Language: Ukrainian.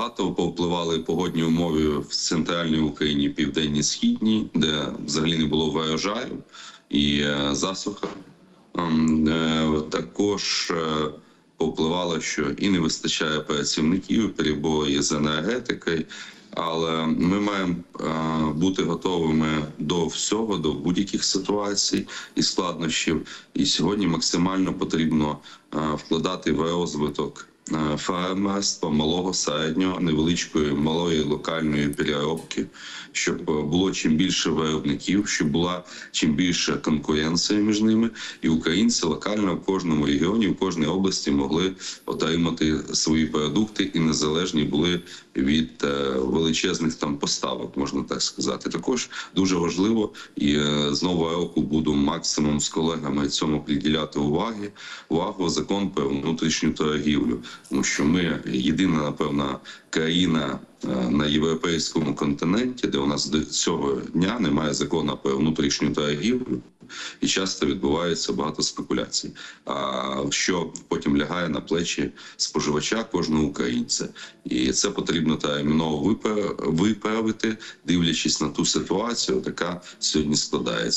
багато повпливали погодні умови в центральній Україні, південній східній, де взагалі не було врожаю і е, засуха. Е, Також е, повпливало, що і не вистачає працівників, перебої з енергетикою. Але ми маємо бути готовими до всього, до будь-яких ситуацій і складнощів. І сьогодні максимально потрібно вкладати в розвиток фермерства малого, середнього, невеличкої, малої локальної переробки, щоб е, було чим більше виробників, щоб була чим більше конкуренція між ними, і українці локально в кожному регіоні, в кожній області могли отримати свої продукти і незалежні були від е, величезних там поставок, можна так сказати. Також дуже важливо і е, з нового року буду максимум з колегами цьому приділяти уваги. Увагу закон про внутрішню торгівлю, тому що ми єдина, напевно, країна е, на європейському континенті, де у нас до цього дня немає закону про внутрішню торгівлю. І часто відбувається багато спекуляцій, а що потім лягає на плечі споживача кожного українця, і це потрібно терміново виправити, дивлячись на ту ситуацію, яка сьогодні складається.